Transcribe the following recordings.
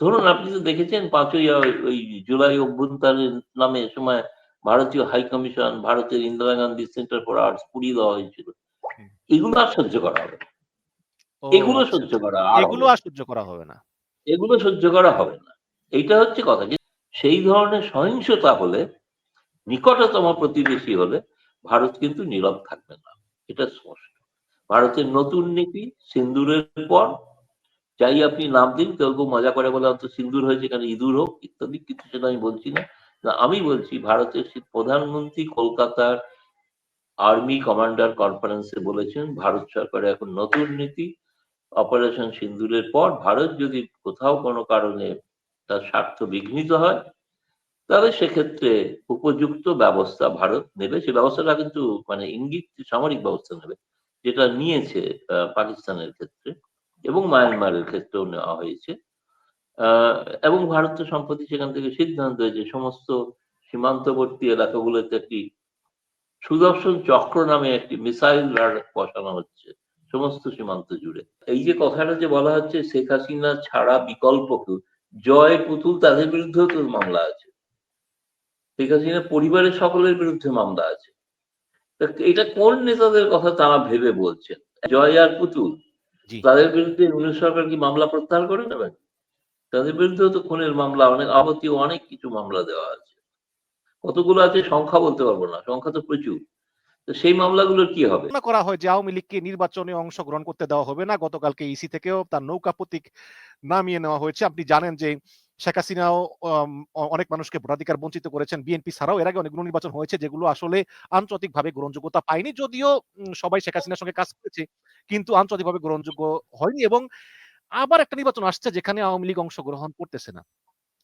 ধরুন আপনি তো দেখেছেন পাঁচই ওই জুলাই অভ্যুত্থানের নামে সময় ভারতীয় হাই কমিশন ভারতের Indira Gandhi centre for arts পুড়িয়ে দেওয়া হয়েছিল। এগুলো আর সহ্য করা হবে এগুলো আচ্ছা, সহ্য আচ্ছা। করা এগুলো আর সহ্য করা হবে না। এগুলো সহ্য করা হবে না। এইটা হচ্ছে কথা। যে সেই ধরনের সহিংসতা হলে নিকটতম প্রতিবেশী হলে ভারত কিন্তু নীরব থাকবে না। এটা স্পষ্ট। ভারতের নতুন নীতি সিন্দুরের পর যাই আপনি নাম দিন, কেউ কেউ মজা করে বলে অন্ত সিন্দুর হয়েছে এখানে ইঁদুর হোক, ইত্যাদি কিছু সেটা আমি বলছি না। আমি বলছি ভারতের প্রধানমন্ত্রী কলকাতার আর্মি কমান্ডার কনফারেন্সে বলেছেন, ভারত সরকারের এখন নতুন নীতি, অপারেশন সিন্দুরের পর ভারত যদি কোথাও কোনো কারণে তার স্বার্থ বিঘ্নিত হয়, তাহলে সেক্ষেত্রে উপযুক্ত ব্যবস্থা ভারত নেবে। সে ব্যবস্থাটা কিন্তু মানে ইঙ্গিত, সামরিক ব্যবস্থা নেবে, যেটা নিয়েছে পাকিস্তানের ক্ষেত্রে। এবং মায়ানমারের ক্ষেত্রেও নেওয়া হয়েছে। এবং ভারতের সম্প্রতি সেখান থেকে সিদ্ধান্ত হয়েছে, সমস্ত সীমান্তবর্তী এলাকাগুলোতে একটি সুদর্শন চক্র নামে একটি মিসাইল বসানো হচ্ছে, সমস্ত সীমান্ত জুড়ে। এই যে কথাটা যে বলা হচ্ছে, শেখ হাসিনা ছাড়া বিকল্প কেউ, জয় পুতুল তাদের বিরুদ্ধেও তো মামলা আছে। শেখ হাসিনা পরিবারের সকলের বিরুদ্ধে মামলা আছে। এটা কোন নেতাদের কথা তারা ভেবে বলছেন? জয় আর পুতুল? তাদের বিরুদ্ধে ইউনিয়ন সরকার কি মামলা প্রত্যাহার করে নেবেন? তাদের বিরুদ্ধেও তো খুনের মামলা অনেক আপত্তি অনেক কিছু মামলা দেওয়া আছে। কতগুলো আছে সংখ্যা বলতে পারব না সংখ্যা তো প্রচুর। তো সেই মামলাগুলোর কি হবে? না করা হয় যে আওয়ামী লীগকে নির্বাচনে অংশগ্রহণ করতে দেওয়া হবে না গতকালকে ইসি থেকেও তার নৌকা প্রতীক নামিয়ে নেওয়া হয়েছে। আপনি জানেন যে শেখ হাসিনাও অনেক মানুষকে ভোটাধিকার বঞ্চিত করেছেন। বিএনপি ছাড়াও এর আগে অনেকগুলো নির্বাচন হয়েছে যেগুলো আসলে আন্তর্জাতিকভাবে গ্রহণযোগ্যতা পায়নি। যদিও সবাই শেখ হাসিনার সঙ্গে কাজ করেছে, কিন্তু আন্তর্জাতিকভাবে গ্রহণযোগ্য হয়নি এবং আবার একটা নির্বাচন আসছে যেখানে আওয়ামী লীগ অংশগ্রহণ করতেছে না।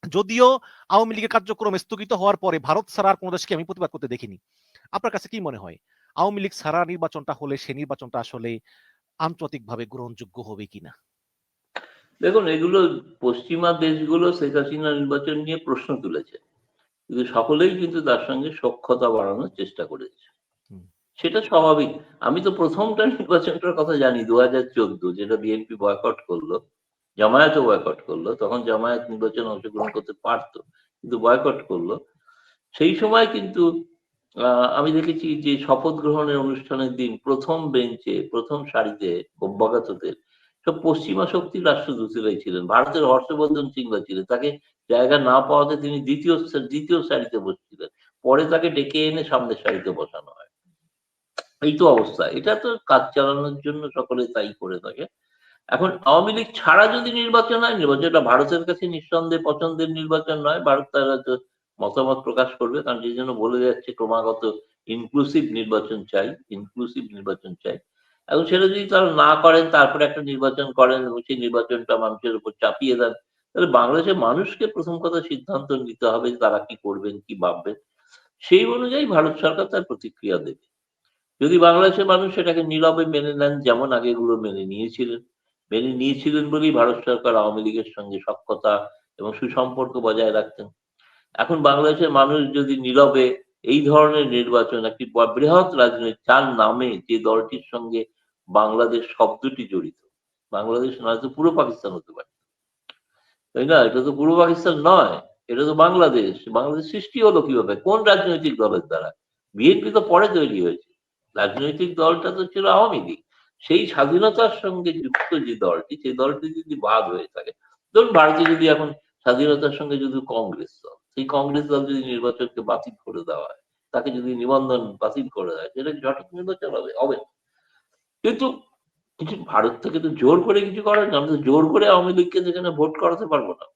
যদিও আওয়ামী লীগের কার্যক্রম স্থগিত হওয়ার পরে ভারত ছাড়া আর কোনো দেশকে আমি প্রতিবাদ করতে দেখিনি। আপনার কাছে কি মনে হয়? আওয়ামী লীগ ছাড়া নির্বাচনটা হলে সে নির্বাচনটা আসলে আন্তর্জাতিকভাবে গ্রহণযোগ্য হবে কিনা? দেখুন এগুলো পশ্চিমা দেশগুলো শেখ হাসিনা নির্বাচন নিয়ে প্রশ্ন তুলেছে। কিন্তু সকলেই কিন্তু তার সঙ্গে সক্ষতা বাড়ানোর চেষ্টা করেছে। সেটা স্বাভাবিক। আমি তো প্রথমটা নির্বাচনটার কথা জানি দু হাজার চোদ্দ যেটা বিএনপি বয়কট করল জামায়াতও বয়কট করল তখন জামায়াত নির্বাচন অংশগ্রহণ করতে পারতো কিন্তু বয়কট করল। সেই সময় কিন্তু আহ, আমি দেখেছি যে শপথ গ্রহণের অনুষ্ঠানের দিন প্রথম বেঞ্চে প্রথম সারিতে অভ্যাগতদের সব পশ্চিমা শক্তির রাষ্ট্রদূতেরাই ছিলেন ভারতের হর্ষবর্ধন সিংলা ছিলেন। তাকে জায়গা না পাওয়াতে তিনি দ্বিতীয় দ্বিতীয় সারিতে বসছিলেন। পরে তাকে ডেকে এনে সামনের সারিতে বসানো হয়। এই তো অবস্থা। এটা তো কাজ চালানোর জন্য সকলে তাই করে থাকে। এখন আওয়ামী লীগ ছাড়া যদি নির্বাচন হয় নির্বাচনটা ভারতের কাছে নিঃসন্দেহে পছন্দের নির্বাচন নয়, ভারত তারা তো মতামত প্রকাশ করবে। কারণ সেই জন্য বলে যাচ্ছে, ক্রমাগত ইনক্লুসিভ নির্বাচন চাই ইনক্লুসিভ নির্বাচন চাই। এখন সেটা যদি তারা না করেন, তারপরে একটা নির্বাচন করেন এবং সেই নির্বাচনটা মানুষের উপর চাপিয়ে দেন, তাহলে বাংলাদেশের মানুষকে প্রথম কথা সিদ্ধান্ত নিতে হবে যে তারা কি করবেন, কি ভাববেন। সেই অনুযায়ী ভারত সরকার তার প্রতিক্রিয়া দেবে। যদি বাংলাদেশের মানুষ সেটাকে নীরবে মেনে নেন, যেমন আগে এগুলো মেনে নিয়েছিলেন মেনে নিয়েছিলেন বলেই ভারত সরকার আওয়ামী লীগের সঙ্গে সক্ষতা এবং সুসম্পর্ক বজায় রাখতেন। এখন বাংলাদেশের মানুষ যদি নীরবে এই ধরনের নির্বাচন, একটি বৃহৎ রাজনৈতিক যার নামে যে দলটির সঙ্গে বাংলাদেশ শব্দটি জড়িত। বাংলাদেশ নয় তো পুরো পাকিস্তান হতে পারে। তাই না? এটা তো পুরো পাকিস্তান নয়, এটা তো বাংলাদেশ। বাংলাদেশ সৃষ্টি হলো কীভাবে? কোন রাজনৈতিক দলের দ্বারা? বিএনপি তো পরে তৈরি হয়েছে। রাজনৈতিক দলটা তো ছিল আওয়ামী লীগ। সেই স্বাধীনতার সঙ্গে যুক্ত যে দলটি সেই দলটি যদি বাদ হয়ে থাকে, ধরুন ভারতে যদি এখন স্বাধীনতার সঙ্গে যদি কংগ্রেস দল, সেই কংগ্রেস দল যদি নির্বাচনকে বাতিল করে দেওয়া হয়, তাকে যদি নিবন্ধন বাতিল করে দেয় সেটা কি সঠিক নির্বাচন হবে হবে না। কিন্তু কিছু ভারত থেকে তো জোর করে কিছু করার না আমরা তো জোর করে আওয়ামী লীগকে যেখানে ভোট করাতে পারব না।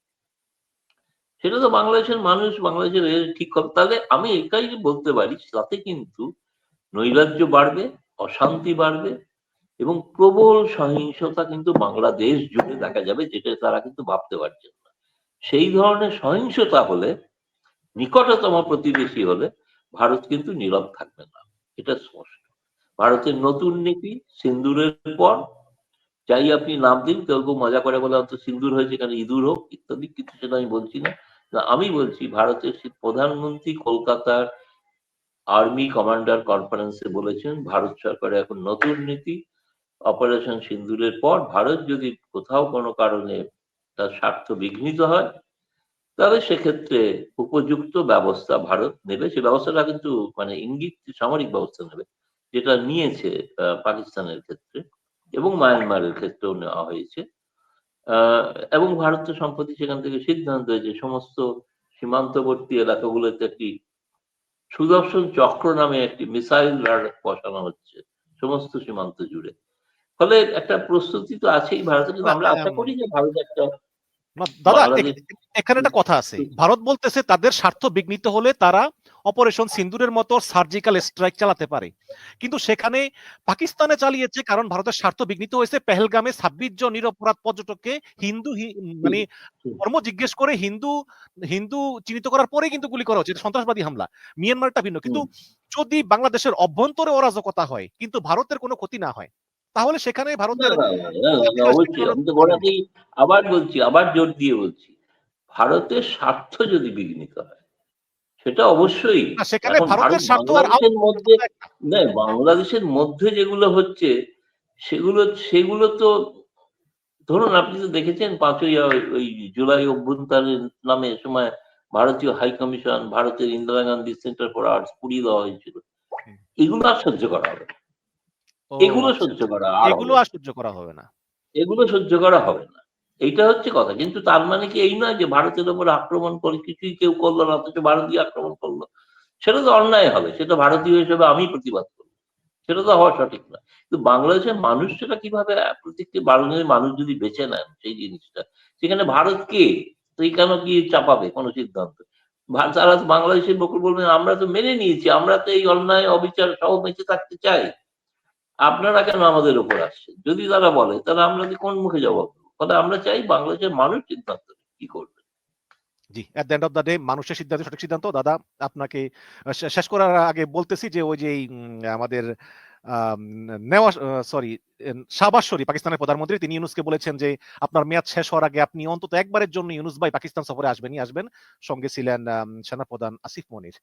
সেটা তো বাংলাদেশের মানুষ, বাংলাদেশের ঠিক হবে তাহলে আমি এটাই বলতে পারি, তাতে কিন্তু নৈরাজ্য বাড়বে, অশান্তি বাড়বে এবং প্রবল সহিংসতা কিন্তু বাংলাদেশ জুড়ে দেখা যাবে, যেটা তারা কিন্তু ভাবতে পারছেন না। সেই ধরনের সহিংসতা হলে, নিকটতম প্রতিবেশী হলে, ভারত কিন্তু নীরব থাকবে না। এটা স্পষ্ট। ভারতের নতুন নীতি সিন্দুরের পর যাই আপনি নাম দিন কেউ কেউ মজা করে বলে অন্ত সিন্দুর হয়েছে এখানে ইঁদুর হোক ইত্যাদি কিছু সেটা আমি বলছি না। না, আমি বলছি ভারতের প্রধানমন্ত্রী কলকাতার আর্মি কমান্ডার কনফারেন্সে বলেছেন ভারত সরকারের এখন নতুন নীতি অপারেশন সিন্দুরের পর ভারত যদি কোথাও কোনো কারণে তার স্বার্থ বিঘ্নিত হয় তাহলে সেক্ষেত্রে উপযুক্ত ব্যবস্থা ভারত নেবে। সে ব্যবস্থাটা কিন্তু মানে ইঙ্গিত সামরিক ব্যবস্থা নেবে। যেটা নিয়েছে পাকিস্তানের ক্ষেত্রে এবং মায়ানমারের ক্ষেত্রেও নেওয়া হয়েছে। এবং ভারত তো সম্প্রতি সেখান থেকে সিদ্ধান্ত হয়েছে সমস্ত সীমান্তবর্তী এলাকাগুলোতে একটি সুদর্শন চক্র নামে একটি মিসাইল বসানো হচ্ছে সমস্ত সীমান্ত জুড়ে। ফলে একটা প্রস্তুতি তো আছেই ভারতের কিন্তু আমরা আশা করি যে ভারত একটা দাদা এখানে একটা কথা আছে। ভারত বলতেছে তাদের স্বার্থ বিঘ্নিত হলে তারা অপারেশন সিন্দুরের মতো সার্জিক্যাল স্ট্রাইক চালাতে পারে। কিন্তু সেখানে পাকিস্তানে চালিয়েছে কারণ ভারতের স্বার্থ বিঘ্নিত হয়েছে। পেহেলগামে ছাব্বিশ জন নিরপরাধ পর্যটককে হিন্দু মানে ধর্ম জিজ্ঞেস করে হিন্দু হিন্দু চিহ্নিত করার পরে কিন্তু গুলি করা হচ্ছে। সন্ত্রাসবাদী হামলা। মিয়ানমারটা ভিন্ন। কিন্তু যদি বাংলাদেশের অভ্যন্তরে অরাজকতা হয় কিন্তু ভারতের কোনো ক্ষতি না হয় তাহলে সেখানে ভারতের আবার বলছি আবার জোর দিয়ে বলছি। ভারতের স্বার্থ যদি বিঘ্নিত হয় সেটা অবশ্যই। সেখানে ভারতের স্বার্থ আর বাংলাদেশের মধ্যে না বাংলাদেশের মধ্যে যেগুলো হচ্ছে সেগুলো সেগুলো তো ধরুন আপনি তো দেখেছেন পাঁচই ওই জুলাই অভ্যন্তরের নামে সময় ভারতীয় হাই কমিশন ভারতের Indira Gandhi centre for arts পুড়িয়ে দেওয়া হয়েছিল। এগুলো আর সহ্য করা হবে এগুলো আচ্ছা, সহ্য আচ্ছা। করা এগুলো। আর সহ্য করা হবে না। এগুলো সহ্য করা হবে না। এইটা হচ্ছে কথা। কিন্তু তার মানে কি এই নয় যে ভারতের উপর আক্রমণ করে কিছুই কেউ করল না অথচ ভারতীয় আক্রমণ করল। সেটা তো অন্যায় হবে। সেটা ভারতীয় হিসেবে আমি প্রতিবাদ করব। সেটা তো হওয়া সঠিক না কিন্তু বাংলাদেশের মানুষ সেটা কীভাবে প্রত্যেকটি বাংলাদেশের মানুষ যদি বেছে নেন সেই জিনিসটা সেখানে ভারত কে? তুই কেন কি চাপাবে? কোনো সিদ্ধান্ত। তারা তো বাংলাদেশের লোক বলবেন আমরা তো মেনে নিয়েছি। আমরা তো এই অন্যায় অবিচার সহ বেঁচে থাকতে চাই। আপনারা কেন আমাদের উপর আসছেন? যদি তারা বলে তাহলে আমরা কোন মুখে জবাব ফলে আমরা চাই বাংলাদেশের মানুষ সিদ্ধান্ত কি করবে? জি the end of the day মানুষের সিদ্ধান্ত সঠিক সিদ্ধান্ত। দাদা আপনাকে শেষ করার আগে বলতেছি যে ওই যে আমাদের আম, নেওয়া সরি শাহবাজ শরীফ পাকিস্তানের প্রধানমন্ত্রী তিনি ইউনুসকে বলেছেন যে আপনার মেয়াদ শেষ হওয়ার আগে আপনি অন্তত একবারের জন্য ইউনুস ভাই পাকিস্তান সফরে আসবেনই আসবেন। সঙ্গে ছিলেন সেনাপ্রধান আসিফ মনির।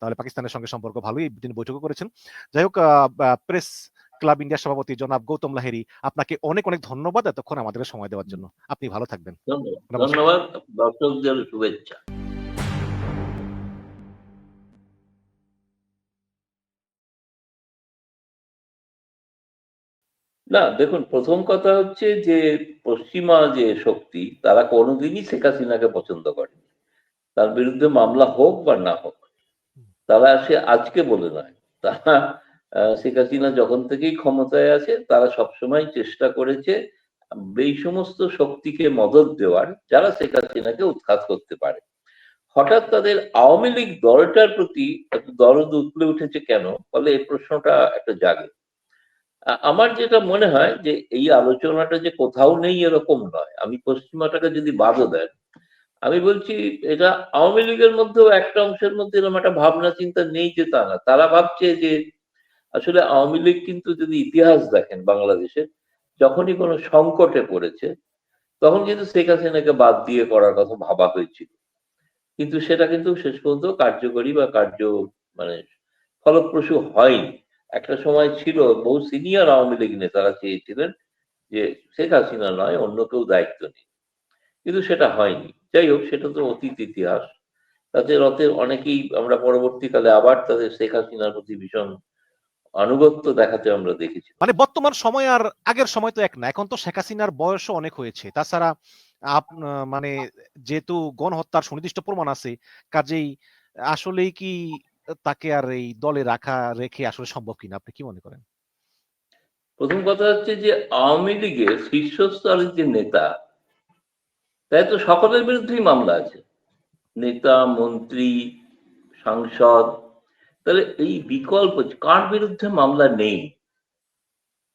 তাহলে পাকিস্তানের সঙ্গে সম্পর্ক ভালোই তিনি বৈঠকও করেছেন। যাই হোক প্রেস ক্লাব ইন্ডিয়ার সভাপতি জনাব গৌতম লাহেরি আপনাকে অনেক অনেক ধন্যবাদ এতক্ষণ আমাদের সময় দেওয়ার জন্য। আপনি ভালো থাকবেন। ধন্যবাদ। ধন্যবাদ। দর্শকদের শুভেচ্ছা। না দেখুন প্রথম কথা হচ্ছে যে পশ্চিমা যে শক্তি তারা কোনোদিনই শেখ হাসিনাকে পছন্দ করেনি। তার বিরুদ্ধে মামলা হোক বা না হোক তারা সে আজকে বলে নয়। তারা শেখ হাসিনা যখন থেকেই ক্ষমতায় আছে, তারা সবসময় চেষ্টা করেছে এই সমস্ত শক্তিকে মদত দেওয়ার, যারা শেখ হাসিনাকে উৎখাত করতে পারে। হঠাৎ তাদের আওয়ামী লীগ দলটার প্রতি এত দরদ উতলে উঠেছে কেন? ফলে এই প্রশ্নটা একটা জাগে। আমার যেটা মনে হয় যে এই আলোচনাটা যে কোথাও নেই এরকম নয়। আমি পশ্চিমাটাকে যদি বাদও দেন আমি বলছি, এটা আওয়ামী লীগের মধ্যেও একটা অংশের মধ্যে এরকম একটা ভাবনা চিন্তা নেই যে তা না তারা ভাবছে যে আসলে আওয়ামী লীগ কিন্তু যদি ইতিহাস দেখেন বাংলাদেশের যখনই কোনো সংকটে পড়েছে, তখন কিন্তু শেখ হাসিনাকে বাদ দিয়ে করার কথা ভাবা হয়েছিল। কিন্তু সেটা কিন্তু শেষ পর্যন্ত কার্যকরী বা কার্য মানে ফলপ্রসূ হয়নি। একটা সময় ছিল, বহু সিনিয়র আওয়ামী লীগ নেতারা চেয়েছিলেন যে শেখ হাসিনা নয়, অন্য কেউ দায়িত্ব নিক। কিন্তু সেটা হয়নি। যাই হোক সেটা তো অতীত ইতিহাস। তাদের অতে অনেকেই আমরা পরবর্তীকালে আবার তাদের শেখ হাসিনার প্রতি ভীষণ আনুগত্য দেখাতে আমরা দেখেছি। মানে বর্তমান সময় আর আগের সময় তো এক না এখন তো শেখ হাসিনার বয়সও অনেক হয়েছে। তাছাড়া মানে যেহেতু গণহত্যার সুনির্দিষ্ট প্রমাণ আছে কাজেই আসলেই কি তাকে আর এই দলে রাখা রেখে আসলে সম্ভব কিনা? আপনি কি মনে করেন? প্রথম কথা হচ্ছে যে আওয়ামী লীগের শীর্ষস্তরের যে নেতা তাই তো সকলের বিরুদ্ধেই মামলা আছে। নেতা, মন্ত্রী, সাংসদ, তাহলে এই বিকল্প কার বিরুদ্ধে মামলা নেই?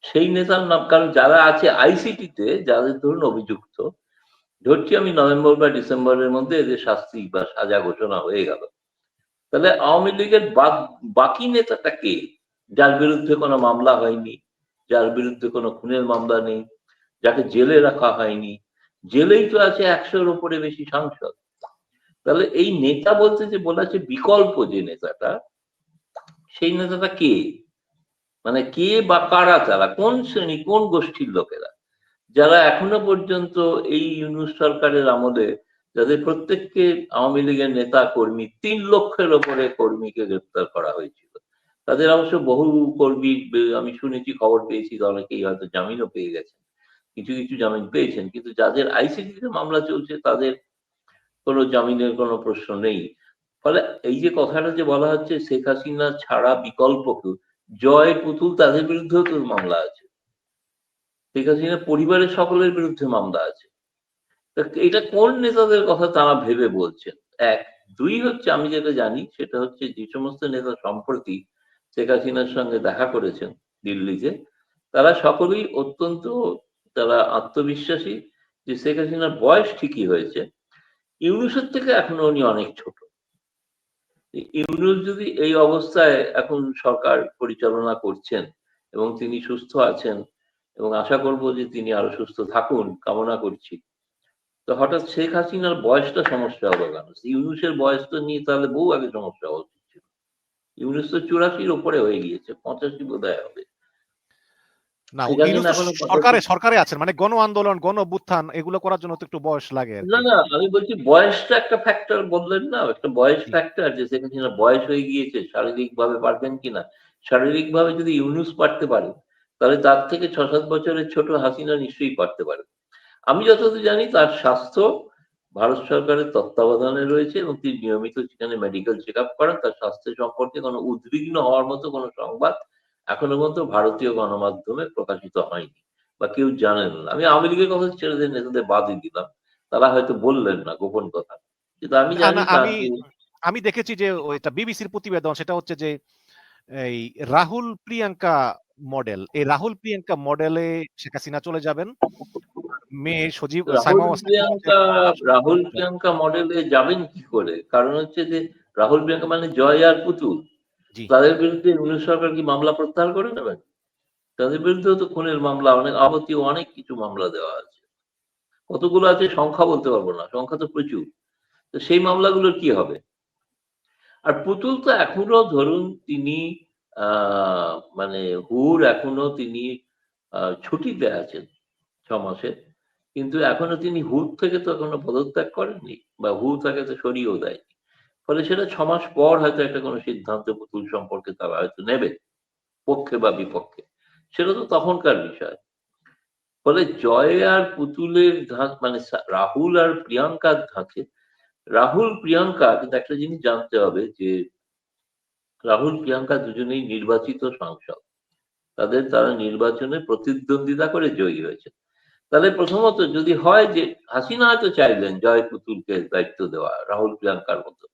সেই নেতার নাম, কারণ যারা আছে আইসিটিতে, যাদের ধরুন অভিযুক্ত, ধরছি আমি নভেম্বর বা ডিসেম্বরের মধ্যে এদের শাস্তি বা সাজা ঘোষণা হয়ে গেল। তাহলে আওয়ামী লীগের বাক- নেতাটা কে? যার বিরুদ্ধে কোনো মামলা হয়নি, যার বিরুদ্ধে কোনো খুনের মামলা নেই, যাকে জেলে রাখা হয়নি জেলেই তো আছে একশোর উপরে বেশি সাংসদ। তাহলে এই নেতা বলতে যে বলা বলেছে বিকল্প যে নেতাটা, সেই নেতাটা কে? মানে কে বা কারা তারা? কোন শ্রেণি, কোন গোষ্ঠীর লোকেরা? যারা এখনও পর্যন্ত এই ইউনুস সরকারের আমলে যাদের প্রত্যেককে আওয়ামী লীগের নেতা, কর্মী, তিন লক্ষের ওপরে কর্মীকে গ্রেপ্তার করা হয়েছিল। তাদের অবশ্য বহু কর্মী, আমি শুনেছি, খবর পেয়েছি, অনেকেই হয়তো জামিনও পেয়ে গেছেন। কিছু কিছু জামিন পেয়েছেন, কিন্তু যাদের আইসিটিতে মামলা চলছে, তাদের কোনো জামিনের কোনো প্রশ্ন নেই। ফলে এই যে কথাটা যে বলা হচ্ছে, শেখ হাসিনা ছাড়া বিকল্প কেউ, জয় পুতুল তাদের বিরুদ্ধেও তো মামলা আছে। শেখ হাসিনা পরিবারের সকলের বিরুদ্ধে মামলা আছে। এটা কোন নেতাদের কথা তারা ভেবে বলছেন? এক, দুই হচ্ছে, আমি যেটা জানি, সেটা হচ্ছে যে সমস্ত নেতা সম্প্রতি শেখ হাসিনার সঙ্গে দেখা করেছেন দিল্লিতে। তারা সকলেই অত্যন্ত তারা আত্মবিশ্বাসী যে শেখ হাসিনার বয়স ঠিকই হয়েছে। ইউনুসের থেকে এখনও উনি অনেক ছোট। ইউনুস যদি এই অবস্থায় এখন সরকার পরিচালনা করছেন এবং তিনি সুস্থ আছেন এবং আশা করব যে তিনি আরও সুস্থ থাকুন, কামনা করছি, তো হঠাৎ শেখ হাসিনার বয়সটা সমস্যা হলো কেন? ইউনুসের বয়সটা নিয়ে তাহলে বহু আগে সমস্যা হওয়া উচিত ছিল। ইউনুস তো চুরাশির ওপরে হয়ে গিয়েছে, পঁচাশি বোধ হবে। না সরকারে সরকারে আছেন মানে গণ আন্দোলন গণ অভ্যুত্থান এগুলো করার জন্য তো একটু বয়স লাগে না না আমি বলছি বয়সটা একটা ফ্যাক্টর বললেন না একটা বয়স ফ্যাক্টর যে হাসিনা বয়স হয়ে গিয়েছে শারীরিক ভাবে পারবেন কিনা শারীরিক ভাবে যদি ইউনুস পারতে পারে তাহলে তার থেকে ছ সাত বছরের ছোট হাসিনা নিশ্চয়ই পারতে পারে। আমি যতদূর জানি তার স্বাস্থ্য ভারত সরকারের তত্ত্বাবধানে রয়েছে এবং তিনি নিয়মিত সেখানে মেডিকেল চেক আপ করেন তার স্বাস্থ্য সম্পর্কে কোনো উদ্বিগ্ন হওয়ার মতো কোনো সংবাদ এখনও পর্যন্ত ভারতীয় গণমাধ্যমে প্রকাশিত হয়নি বা কেউ জানেন না। আমি আওয়ামী লীগের কথা ছেড়ে দিয়ে নেতাদের বাদই দিলাম। তারা হয়তো বললেন না গোপন কথা। কিন্তু আমি জানি আমি দেখেছি যে ওইটা বিবিসির প্রতিবেদন সেটা হচ্ছে যে এই রাহুল প্রিয়াঙ্কা মডেল এই রাহুল প্রিয়াঙ্কা মডেলে শেখ হাসিনা চলে যাবেন। মেয়ে সজীব রাহুল প্রিয়াঙ্কা রাহুল প্রিয়াঙ্কা মডেলে যাবেন কি করে? কারণ হচ্ছে যে রাহুল প্রিয়াঙ্কা মানে জয় আর পুতুল। তাদের বিরুদ্ধে ইউনিট সরকার কি মামলা প্রত্যাহার করে নেবেন? তাদের বিরুদ্ধেও তো খুনের মামলা, অনেক আবতীয় অনেক কিছু মামলা দেওয়া আছে। কতগুলো আছে সংখ্যা বলতে পারব না, সংখ্যা তো প্রচুর। তো সেই মামলাগুলোর কি হবে? আর পুতুল তো এখনও ধরুন তিনি মানে হুর এখনও তিনি ছুটিতে আছেন ছ মাসের কিন্তু এখনও তিনি হুর থেকে তো এখনও পদত্যাগ করেননি, বা হুর তাকে তো সরিয়েও দেয়নি। ফলে সেটা ছ মাস পর হয়তো একটা কোনো সিদ্ধান্ত পুতুল সম্পর্কে তারা হয়তো নেবে, পক্ষে বা বিপক্ষে। সেটা তো তখনকার বিষয়। ফলে জয় আর পুতুলের ধাঁচ মানে রাহুল আর প্রিয়াঙ্কার ধাঁচে রাহুল, প্রিয়াঙ্কা, কিন্তু একটা জিনিস জানতে হবে যে, রাহুল, প্রিয়াঙ্কা দুজনেই নির্বাচিত সাংসদ। তাদের তারা নির্বাচনে প্রতিদ্বন্দ্বিতা করে জয়ী হয়েছে। তাহলে প্রথমত যদি হয় যে, হাসিনা হয়তো চাইলেন জয় পুতুলকে দায়িত্ব দেওয়া, রাহুল, প্রিয়াঙ্কার মতো।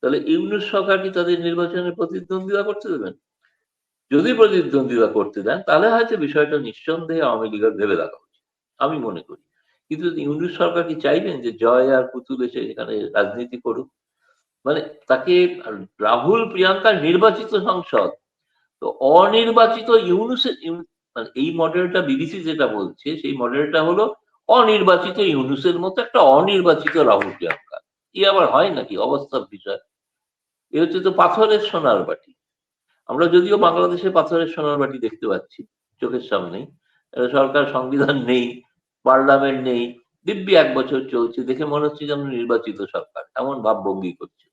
তাহলে ইউনুস সরকার কি তাদের নির্বাচনে প্রতিদ্বন্দ্বিতা করতে দেবেন? যদি প্রতিদ্বন্দ্বিতা করতে দেন, তাহলে হয়তো বিষয়টা নিঃসন্দেহে আওয়ামী লীগের ভেবে দেখা উচিত, আমি মনে করি। কিন্তু ইউনুস সরকার কি চাইবেন যে জয় আর পুতুল এসে এখানে রাজনীতি করুক? মানে তাকে রাহুল প্রিয়াঙ্কার নির্বাচিত সংসদ, তো অনির্বাচিত ইউনুসের ইউন- মানে এই মডেলটা বিবিসি যেটা বলছে, সেই মডেলটা হলো অনির্বাচিত ইউনুসের মতো একটা অনির্বাচিত রাহুল, প্রিয়াঙ্কা। কি আবার হয় নাকি? অবস্থার বিষয় এ হচ্ছে তো পাথরের সোনার বাটি। আমরা যদিও বাংলাদেশে পাথরের সোনার বাটি দেখতে পাচ্ছি, চোখের সামনেই সরকার সংবিধান নেই, পার্লামেন্ট নেই, দিব্যি এক বছর চলছে, দেখে মনে হচ্ছে যেন নির্বাচিত সরকার, এমন ভাবভঙ্গি করছে।